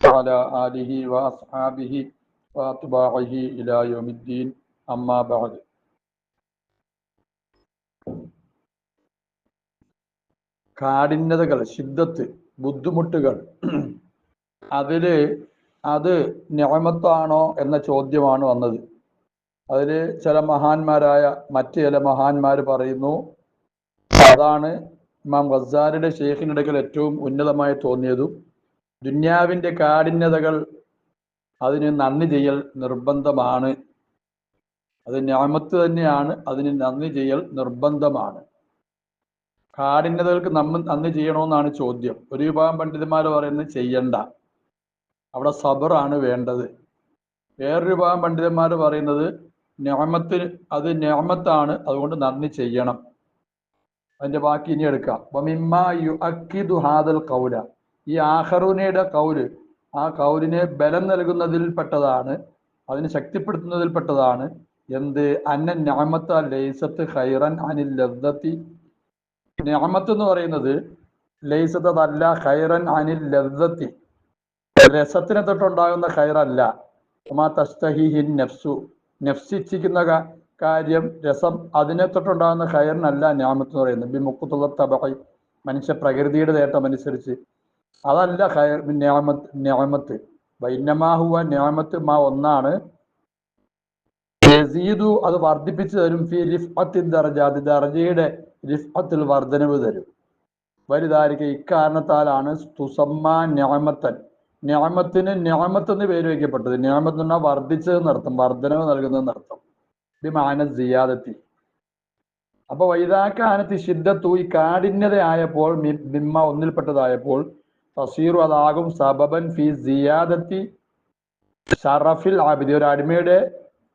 وعلى آله وأصحابه وأتباعه إلى يوم الدين أما بعد കാഠിന്യതകൾ ശിദ്ധത്ത് ബുദ്ധിമുട്ടുകൾ അതില് അത് ഞാമത്താണോ എന്ന ചോദ്യമാണ് വന്നത് അതിൽ ചില മഹാന്മാരായ മറ്റ് ചില മഹാന്മാർ പറയുന്നു അതാണ് ഇമാം ഗസാരിയുടെ ഷെയ്ഖിനിടയ്ക്കൽ ഏറ്റവും ഉന്നതമായി തോന്നിയതും ദുന്യാവിന്റെ കാഠിന്യതകൾ അതിന് നന്ദി ചെയ്യൽ നിർബന്ധമാണ്. അത് ഞാമത്ത് തന്നെയാണ് അതിന് നന്ദി ചെയ്യൽ നിർബന്ധമാണ്. കാഠിന്യതകൾക്ക് നമ്മ നന്ദി ചെയ്യണമെന്നാണ് ചോദ്യം. ഒരു വിഭാഗം പണ്ഡിതന്മാർ പറയുന്നത് ചെയ്യണ്ട. അവിടെ സബറാണ് വേണ്ടത്. വേറൊരു വിഭാഗം പണ്ഡിതന്മാർ പറയുന്നത് ഞാമത്തിന് അത് ഞാമത്താണ് അതുകൊണ്ട് നന്ദി ചെയ്യണം. അതിന്റെ ബാക്കി ഇനി എടുക്കാം. ഹാദൽ കൗല ഈ ആഹറൂനയുടെ കൗൽ ആ കൗലിനെ ബലം നൽകുന്നതിൽ പെട്ടതാണ് അതിനെ ശക്തിപ്പെടുത്തുന്നതിൽ പെട്ടതാണ്. എന്ത്? അന്ന ഞാമത്ത ലൈസത്ത് ഹൈറൻ അനിൽ ലബ്ദത്തി ഞാമത്ത് എന്ന് പറയുന്നത് ലൈസത്ത് അതല്ല ഹൈറൻ അനിൽ ലബ്ദത്തി രസത്തിനെ തൊട്ടുണ്ടാകുന്ന ഹൈറല്ല ഉമാ തസ്തഹിഹിൻ നഫ്സു നഫ്സിച്ചിരിക്കുന്ന കാര്യം രസം അതിനെ തൊട്ടുണ്ടാകുന്ന ഖൈറിനല്ല ഞാമത്ത് എന്ന് പറയുന്നത്. ബി മുക്കുത്തുള്ള തബഹി മനുഷ്യ പ്രകൃതിയുടെ നേട്ടം അനുസരിച്ച് അതല്ല ഞാമത്ത് ഞാമത്ത് വൈന്നമാഹുവ ഞാമത്ത് മാ ഒന്നാണ്. യസീദു അത് വർദ്ധിപ്പിച്ചു തരും. ഫി റിഫ്അത്തിൻ ദർജാതി ദർജയുടെ റിഫത്തിൽ വർധനവ് തരും. വലുതായിരിക്ക ഇക്കാരണത്താലാണ് തുസമ്മ ഞാമത്തൻ ഞാമത്തിന് ഞാമത്ത് എന്ന് പേര് വയ്ക്കപ്പെട്ടത്. ഞാമത്ത് എന്നാൽ വർദ്ധിച്ചതെന്നർത്ഥം വർധനവ് നൽകുന്നതെന്നർത്ഥം ഇത് മാന സിയാദത്തി. അപ്പൊ വൈതാക്കാനത്തി ശിദ്ധത്തു ഈ കാഠിന്യതയായപ്പോൾ ബിമ്മ ഒന്നിൽപ്പെട്ടതായപ്പോൾ തസീറു അതാകും സബബൻ ഫി സിയാദത്തി ഷറഫിൽ ആബിദി ഒരു അടിമയുടെ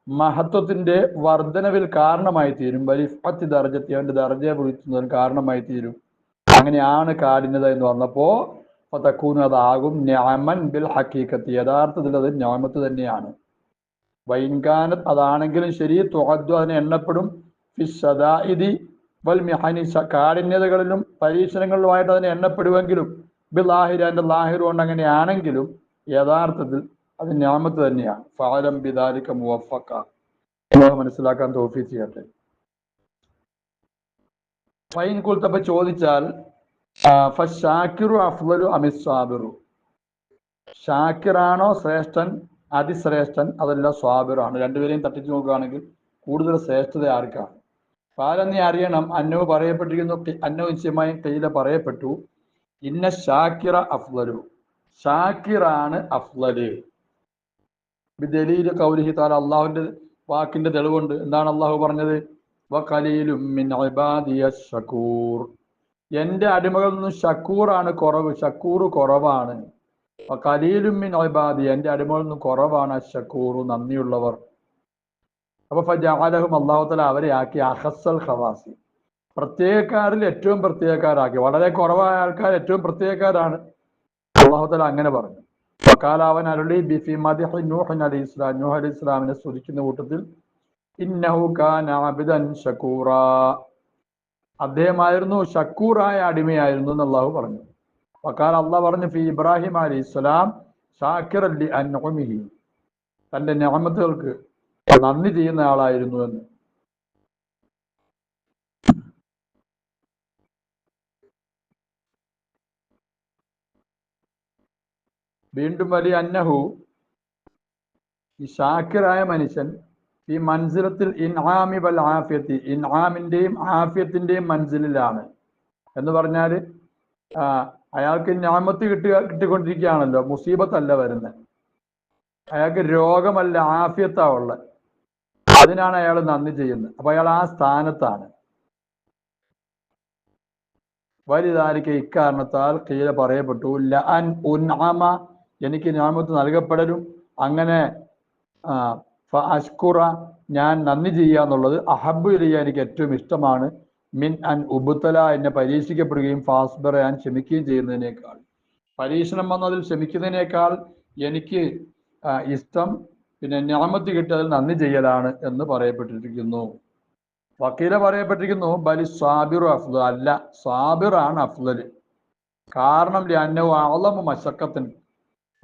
മഹത്വത്തിന്റെ വർധനവിൽ കാരണമായി തീരും വലിഫത്തി ദർജത്തി അവന്റെ ദർജയെ വിളിക്കുന്നതിന് കാരണമായി തീരും അങ്ങനെയാണ് കാഠിന്യത എന്ന് വന്നപ്പോ ഫതക്കൂന് അതാകും ഞാമൻ ബിൽ ഹക്കീക്കത്തി. യഥാർത്ഥത്തിൽ അത് ന്യാമത്ത് തന്നെയാണ്. വൈൻകാനത്ത് അതാണെങ്കിലും ശരി തുഹദ്വ അതിനെ എണ്ണപ്പെടും. ഫിഷദാഇദി വൽ മിഹാനി. കാഠിന്യതകളിലും പരീക്ഷണങ്ങളിലുമായിട്ട് അതിനെ എണ്ണപ്പെടുമെങ്കിലും ബിൽ ലാഹിർ കൊണ്ട് അങ്ങനെയാണെങ്കിലും യഥാർത്ഥത്തിൽ അത് ഞാമത്ത് തന്നെയാണ്. ഫാലം ബിദാലിക്ക മുവഫക്ക മനസ്സിലാക്കാൻ തോഫി ചെയ്യട്ടെ. ഫൈൻ കുൽത്തപ്പ ചോദിച്ചാൽ ഷാക്കിറു അഫ്ലു അമിസ്വാബിറു ഷാക്കിറാണോ ശ്രേഷ്ഠൻ അതിശ്രേഷ്ഠൻ അതല്ല സ്വാബിറാണ്? രണ്ടുപേരെയും തട്ടിച്ചു നോക്കുകയാണെങ്കിൽ കൂടുതൽ ശ്രേഷ്ഠത ആർക്കാണ്? പാലം നീ അറിയണം അന്നവ് പറയപ്പെട്ടിരിക്കുന്നു അന്നവ് നിശ്ചയമായും കയ്യിലെ പറയപ്പെട്ടു. ഇന്ന ഷാക്കിറ അഫ്ലു ഷാക്കിറാണ് അഫ്ലല്. ദലീൽ കൗലിഹി താല അള്ളാഹുവിന്റെ വാക്കിന്റെ തെളിവുണ്ട്. എന്താണ് അള്ളാഹു പറഞ്ഞത്? എന്റെ അടിമകളിൽ നിന്നും ഷക്കൂറാണ് കുറവ്. ഷക്കൂർ കുറവാണ്. കലീലും മിൻ ഇബാദി എന്റെ അടിമകളിൽ നിന്നും കുറവാണ് ഷക്കൂർ നന്ദിയുള്ളവർ. അപ്പൊ അള്ളാഹു തല അവരെ ആക്കി. അഹസൽ ഖവാസി. പ്രത്യേകക്കാരിൽ ഏറ്റവും പ്രത്യേകക്കാരാക്കി. വളരെ കുറവായ ആൾക്കാർ ഏറ്റവും പ്രത്യേകക്കാരാണ്. അള്ളാഹുദല അങ്ങനെ പറഞ്ഞു. വക്കാലാവൻ അരുളി ബിഫി മദിഹി അലി ഇസ്ലാം നൂഹ് അലി ഇസ്ലാമിനെ സ്തുതിക്കുന്ന കൂട്ടത്തിൽ അദ്ദേഹമായിരുന്നു ഷക്കൂറായ അടിമയായിരുന്നു എന്ന് അള്ളാഹു പറഞ്ഞു. വക്കാൽ അള്ളാഹ് പറഞ്ഞു ഫി ഇബ്രാഹിം അലി ഇസ്ലാം ഷാക്കിർ അലി അൻ തന്റെ ഞാമത്തുകൾക്ക് നന്ദി ചെയ്യുന്ന ആളായിരുന്നു എന്ന്. വീണ്ടും വലിയ അന്നഹു. ഈ ഷാക്കിറായ മനുഷ്യൻ ഈ മൻസിലത്തിൽ ഇൻആമി വൽ ആഫിയത്തി ഇൻആമിന്റെയും ആഫിയത്തിന്റെയും മൻസിലിലാണ്. എന്ന് പറഞ്ഞാൽ അയാൾക്ക് ഞാമത്ത് കിട്ടുക കിട്ടിക്കൊണ്ടിരിക്കുകയാണല്ലോ മുസീബത്തല്ല വരുന്നത് അയാൾക്ക് രോഗമല്ല ആഫിയത്താ ഉള്ളത് അതിനാണ് അയാൾ നന്ദി ചെയ്യുന്നത് അപ്പൊ അയാൾ ആ സ്ഥാനത്താണ്. വലുതാലിക്ക ഇക്കാരണത്താൽ കീഴ പറയപ്പെട്ടു ലഅൻ അൻ ഉൻഅമ എനിക്ക് ഞാമത്ത് നൽകപ്പെടലും. അങ്ങനെ അഷ്കുറ ഞാൻ നന്ദി ചെയ്യുക എന്നുള്ളത് അഹബ് ചെയ്യുക എനിക്ക് ഏറ്റവും ഇഷ്ടമാണ്. മിൻ അൻ ഉബുത്തല എന്നെ പരീക്ഷിക്കപ്പെടുകയും ഫാസ്ബർ ഞാൻ ക്ഷമിക്കുകയും ചെയ്യുന്നതിനേക്കാൾ. പരീക്ഷണം വന്നതിൽ ക്ഷമിക്കുന്നതിനേക്കാൾ എനിക്ക് ഇഷ്ടം പിന്നെ ഞാമത്ത് കിട്ടിയതിൽ നന്ദി ചെയ്യലാണ് എന്ന് പറയപ്പെട്ടിരിക്കുന്നു. വക്കീല പറയപ്പെട്ടിരിക്കുന്നു ബലി സാബിറു അഫ്ദൽ. അല്ല സാബിറാണ് അഫ്ദൽ. കാരണം ലന്നവും അളമ മശക്കത്തിന്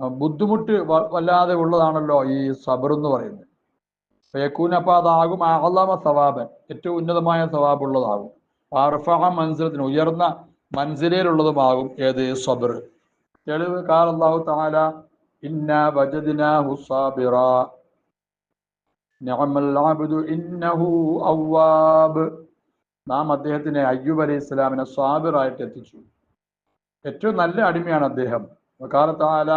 ബുദ്ധിമുട്ട് വല്ലാതെ ഉള്ളതാണല്ലോ ഈ സബർ എന്ന് പറയുന്നത്. ഫയക്കൂൻ അപ്പൊ അതാകും അളമ സവാബൻ ഏറ്റവും ഉന്നതമായ സവാബ് ഉള്ളതാകും അർഫ മൻസിലത്തിന് ഉയർന്ന മനസ്സിലേലുള്ളതുമാകും ഏത്? സബർ. തെളിവ് കാലാഹു താല ഇന്ന വജദിനാഹു സാബിറ ഇന്നഹു അവ്വാബ്. നാം അദ്ദേഹത്തിനെ അയ്യൂബ് അലൈഹി ഇസ്ലാമിനെ സ്വാബിറായിട്ട് എത്തിച്ചു. ഏറ്റവും നല്ല അടിമയാണ് അദ്ദേഹം. വകാലത്താല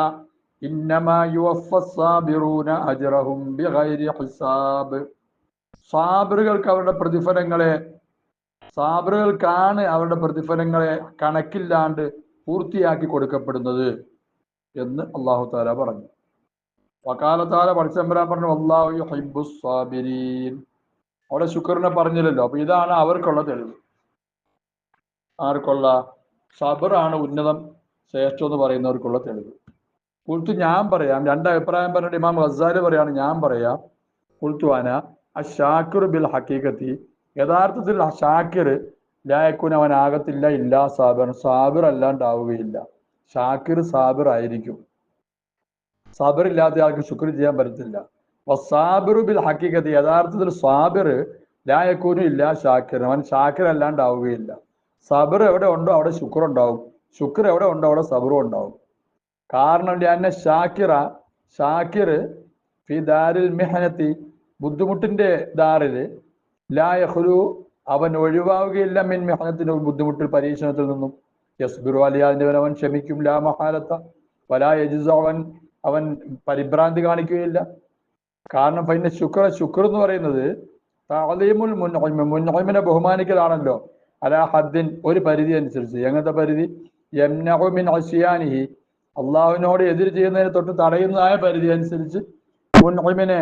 സാബിറുകൾക്ക് അവരുടെ പ്രതിഫലങ്ങളെ സാബിറുകൾക്കാണ് അവരുടെ പ്രതിഫലങ്ങളെ കണക്കില്ലാണ്ട് പൂർത്തിയാക്കി കൊടുക്കപ്പെടുന്നത് എന്ന് അള്ളാഹു താല പറഞ്ഞു. വക്കാലത്താല പഠിച്ചമ്പരാൻ പറഞ്ഞു അള്ളാഹു അവിടെ ശുക്രനെ പറഞ്ഞില്ലല്ലോ അപ്പൊ ഇതാണ് അവർക്കുള്ള തെളിവ്. ആർക്കുള്ള? സബറാണ് ഉന്നതം ശ്രേഷ്ഠം എന്ന് പറയുന്നവർക്കുള്ള തെളിവ്. കുൽത്തു ഞാൻ പറയാം. രണ്ട് അഭിപ്രായം പറഞ്ഞ ഇമാം ഗസാൽ പറയാണ് ഞാൻ പറയാം. കുൽത്തുവാന ആ ഷാക്കിർ ബിൽ ഹക്കീക്കത്തി യഥാർത്ഥത്തിൽ ഷാക്കിർ ലായക്കുൻ അവൻ ആകത്തില്ല ഇല്ല സാബിർ സാബിർ അല്ലാണ്ടാവുകയില്ല. ഷാക്കിർ സാബിർ ആയിരിക്കും. സാബിർ ഇല്ലാത്ത ആൾക്ക് ശുക്ർ ചെയ്യാൻ പറ്റത്തില്ല. സാബിറു ബിൽ ഹക്കീകത്തി യഥാർത്ഥത്തിൽ സാബിർ ലായക്കൂനും ഇല്ല ഷാക്കിർ അവൻ ഷാക്കിർ അല്ലാണ്ടാവുകയില്ല. സബർ എവിടെ ഉണ്ടോ അവിടെ ശുക്ർ ഉണ്ടാവും. ശുക്ർ എവിടെ ഉണ്ടോ അവിടെ സബറും ഉണ്ടാവും. കാരണം ഞാൻ ഷാക്കിറ ഷാക്കിർ ഫി ദാരിൽ മെഹനത്തി ബുദ്ധിമുട്ടിന്റെ ലാ യഹ്ലു അവൻ ഒഴിവാവുകയില്ല മിൻ മെഹനത്തിന്റെ ബുദ്ധിമുട്ടിൽ പരീക്ഷണത്തിൽ നിന്നും. യസ്ബിറു അലിയാദിന്റെ അവൻ ക്ഷമിക്കും ലാ മഹാലത്ത വലാ യജിസ് അവൻ അവൻ പരിഭ്രാന്തി കാണിക്കുകയില്ല. കാരണം പിന്നെ ശുക്ര ശുക്ർ എന്ന് പറയുന്നത് താലീമുൽ മുൻഒയ്മ മുൻഒയ്മിനെ ബഹുമാനിക്കലാണല്ലോ. അലാ ഹദ്ദിൻ ഒരു പരിധി അനുസരിച്ച് എങ്ങനത്തെ പരിധി? യംനഹുമിൻ മിൻ അസിയാനിഹി അള്ളാഹുവിനോട് എതിര് ചെയ്യുന്നതിന് തൊട്ട് തടയുന്നതായ പരിധി അനുസരിച്ച് മുൻഒയ്മിനെ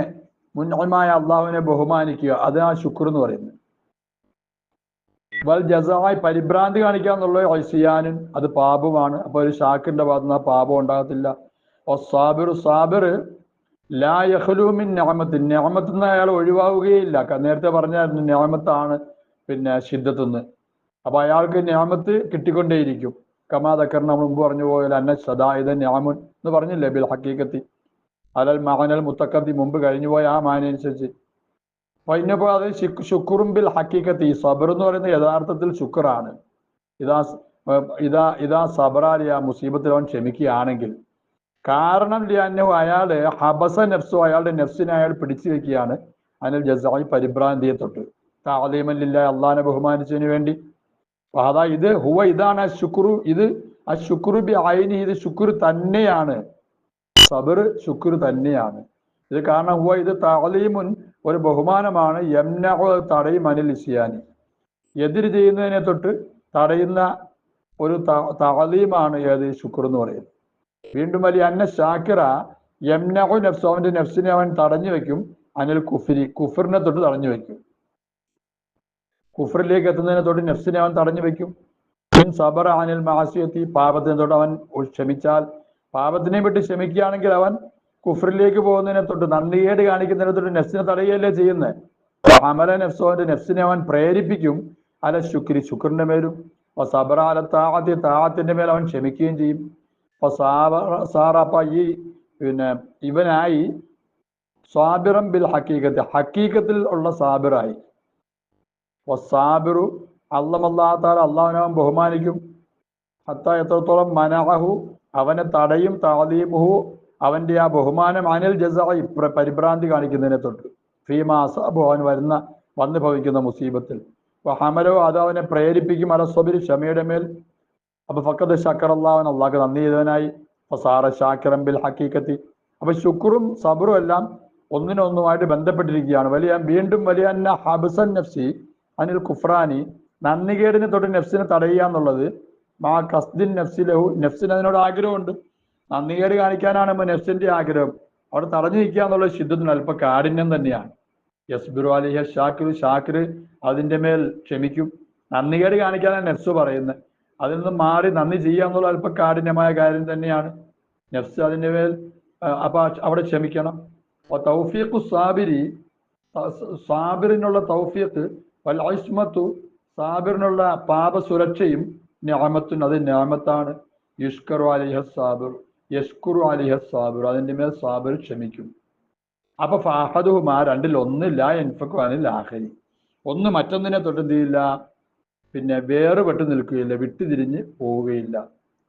മുൻഒയ്മായ അള്ളാഹുവിനെ ബഹുമാനിക്കുക. അതാണ് ശുക്ർ എന്ന് പറയുന്നത്. വൽ ജസായി പരിഭ്രാന്തി കാണിക്കുക എന്നുള്ളത് ഐസിയാനും അത് പാപമാണ് അപ്പൊ ഒരു ഷാക്കിന്റെ ഭാഗത്തുനിന്ന് ആ പാപം ഉണ്ടാകത്തില്ല. ഓ സാബിർ സാബിർ ലാ ഞാമത്തിൻ ഞാമത്തിൽ നിന്ന് അയാൾ ഒഴിവാവുകയില്ല. നേരത്തെ പറഞ്ഞായിരുന്നു ഞാമത്താണ് പിന്നെ ശിദ്ധത്തുനിന്ന് അപ്പൊ അയാൾക്ക് ഞാമത്ത് കിട്ടിക്കൊണ്ടേയിരിക്കും. കമാ ദക്കർ നമ്മൾ മുമ്പ് പറഞ്ഞു പോയാൽ അന്ന സദായുധൻ ഞാമുൻ എന്ന് പറഞ്ഞില്ലേ ബിൽ ഹക്കീക്കത്തി. അലൽ മഹനൽ മുത്തക്കത്തി മുമ്പ് കഴിഞ്ഞു പോയ ആ മാനനുസരിച്ച് ഇന്നിപ്പോ അത് ശുക്- ശുക്റും ബിൽ ഹക്കീക്കത്തി. സബർ എന്ന് പറയുന്നത് യഥാർത്ഥത്തിൽ ശുക്റാണ്. ഇതാ ഇതാ ഇതാ സബറാലി ആ മുസീബത്തിൽ അവൻ ക്ഷമിക്കുകയാണെങ്കിൽ. കാരണം ലിയാനു അയാൾ ഹബസ നെഫ്സോ അയാളുടെ നെഫ്സിനെ അയാൾ പിടിച്ചു വെക്കുകയാണ്. അനിൽ ജസായി പരിഭ്രാന്തിയെ തൊട്ട്. താലീമല്ലില്ല അള്ളാഹിനെ ബഹുമാനിച്ചതിന് വേണ്ടി അതാ ഇത് ഹുവ ഇതാണ് ശുക്രു ഇത് ആ ശുക്രു ബി ആയിനി ഇത് ശുക്രു തന്നെയാണ്. സബർ ശുക്രു തന്നെയാണ്. ഇത് കാരണം ഹുവ ഇത് താലീമുൻ ഒരു ബഹുമാനമാണ്. അത് തടയും അനിൽ ഇസിയാനി. എതിര് ചെയ്യുന്നതിനെ തൊട്ട് തടയുന്ന ഒരു താലീമാണ് ഏത്? ശുക്ർ എന്ന് പറയുന്നത്. വീണ്ടും വലിയ അന്ന ഷാക്കിറ യംനഹു നഫ്സ്. അവന്റെ നഫ്സിനെ അവൻ തടഞ്ഞു വെക്കും അനിൽ കുഫിരി കുഫറിനെ തൊട്ട് തടഞ്ഞു വെക്കും കുഫറിലേക്ക് എത്തുന്നതിനെ തൊട്ട് നെഫ്സിനെ അവൻ തടഞ്ഞു വെക്കും സബറ അനിൽ മാസിയത്തി പാപത്തിനെ തൊട്ട് അവൻ ക്ഷമിച്ചാൽ. പാപത്തിനെ വിട്ട് ക്ഷമിക്കുകയാണെങ്കിൽ അവൻ കുഫറിലേക്ക് പോകുന്നതിനെ തൊട്ട് നന്ദികേട് കാണിക്കുന്നതിനെ തൊട്ട് നെഫ്സിനെ തടയുകയല്ലേ ചെയ്യുന്നത് അമല നെഫ്സോ അവന്റെ നെഫ്സിനെ അവൻ പ്രേരിപ്പിക്കും. അല ശുക്രി ശുക്രിന്റെ മേലും. സബറ അല താഹത്തി താഹത്തിന്റെ മേൽ അവൻ ക്ഷമിക്കുകയും ചെയ്യും. അപ്പൊ സാബ സാറപ്പ ഈ പിന്നെ ഇവനായി സാബിറം ബിൽ ഹക്കീക്കത്ത് ഹക്കീക്കത്തിൽ ഉള്ള സാബിറായി. വസാബിറു അള്ളമല്ലാത്താൽ അള്ളാഹുനവൻ ബഹുമാനിക്കും. ഹത്ത എത്രത്തോളം മനഹു അവനെ തടയും താലീമുഹു അവന്റെ ആ ബഹുമാനം അനിൽ ജസ പരിഭ്രാന്തി കാണിക്കുന്നതിനെ തൊട്ട്. ഫീമാസാബു അവൻ വരുന്ന വന്നു ഭവിക്കുന്ന മുസീബത്തിൽ. ഹമലോ അത് അവനെ പ്രേരിപ്പിക്കും അലസ്വബിർ ക്ഷമയുടെ മേൽ. അപ്പൊ ഫക്കത്ത് ഷക്കർ അള്ളാഹൻ അള്ളാഹ് നന്ദി ചെയ്തവനായി. അപ്പൊ ഷാക്കിറം ബിൽ ഹക്കീക്കത്തി അപ്പൊ ശുക്റും സബറും എല്ലാം ഒന്നിനൊന്നുമായിട്ട് ബന്ധപ്പെട്ടിരിക്കുകയാണ്. വലിയ വീണ്ടും വലിയ ഹബ്സൻ നഫ്സി അനിൽ കുഫ്രാനി നന്ദികേടിനെ തൊട്ട് നെഫ്സിനെ തടയുക എന്നുള്ളത് മാ കസ്ദിൻ നെഫ്സിലഹു ലഹു നെഫ്സിന് അതിനോട് ആഗ്രഹമുണ്ട്. നന്ദികേട് കാണിക്കാനാണ് ഇപ്പൊ നെഫ്സിന്റെ ആഗ്രഹം. അവിടെ തടഞ്ഞു നിൽക്കുക എന്നുള്ള ശുദ്ധത്തിന് അല്പ കാഠിന്യം തന്നെയാണ്. യസ്ബിറു അലിഹ ഷാക്കിർ ഷാക്കിർ അതിന്റെ മേൽ ക്ഷമിക്കും. നന്ദികേട് കാണിക്കാനാണ് നെഫ്സ് പറയുന്നത്. അതിൽ നിന്ന് മാറി നന്ദി ചെയ്യുക എന്നുള്ള അല്പ കാഠിന്യമായ കാര്യം തന്നെയാണ്. നെഫ്സ് അതിന്റെ മേൽ അപ്പൊ അവിടെ ക്ഷമിക്കണം. തൗഫീഖു സാബിരി സാബിറിനുള്ള തൗഫീഖ് വൽ സാബിറിനുള്ള പാപ സുരക്ഷയും ഞാമത്തുൻ അത് ഞാമത്താണ് യുഷ്കറു അലിഹ സാബിർ യഷ്കുറു അലിഹ സാബിർ അതിന്റെ മേൽ സാബിർ ക്ഷമിക്കും. അപ്പൊ ഫാഹദുഹുമാ രണ്ടിൽ ഒന്നില്ല എൻഫക്കുവാനിൽ ആഹരി ഒന്ന് മറ്റൊന്നിനെ തൊട്ടെന്ത് ചെയ്യില്ല പിന്നെ വേറുപെട്ട് നിൽക്കുകയില്ല വിട്ടുതിരിഞ്ഞ് പോവുകയില്ല.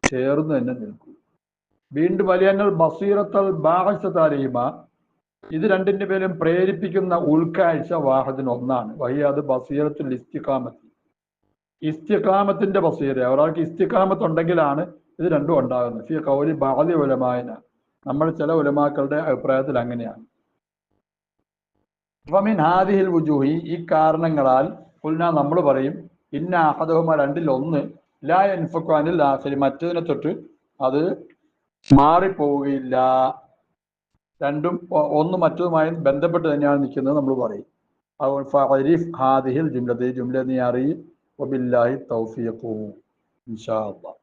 ചേർന്ന് തന്നെ നിൽക്കും. വീണ്ടും വലിയ ബസീറത്തൽ ബാഹസത്താലിഹിമ ഇത് രണ്ടിന്റെ പേരും പ്രേരിപ്പിക്കുന്ന ഉൾക്കാഴ്ച വാഹദിന് ഒന്നാണ്. വഹിയാത് ബസീറത്തിൽ ഇസ്തിഖാമത്ത്. ഇസ്തിഖാമത്തിന്റെ ബസീറ. ഒരാൾക്ക് ഇസ്തിഖാമത്ത് ഉണ്ടെങ്കിലാണ് ഇത് രണ്ടും ഉണ്ടാകുന്നത്. ഫി കൗലി ബാലി ഉലമായന. നമ്മൾ ചില ഉലമാക്കളുടെ അഭിപ്രായത്തിൽ അങ്ങനെയാണ്. ഫമിൻ ഹാദിഹിൽ വുജൂഹി. ഈ കാരണങ്ങളാൽ പുൽന നമ്മൾ പറയും ഇന്ന അഹദഹുമ രണ്ടിൽ ഒന്ന് ലാ എൻഫക്വാനിൽ ആഖിരി. മറ്റതിനെ തൊട്ട് അത് മാറിപ്പോവുകയില്ല. രണ്ടും ഒന്ന് മറ്റതുമായി ബന്ധപ്പെട്ട് തന്നെയാണ് നിൽക്കുന്നത് നമ്മൾ പറയും. ഫഅരിഫ് ഹാദിഹിൽ ജുംലത്തെ ജുംല നീ അറിയി ഇൻഷാ അല്ലാഹ്.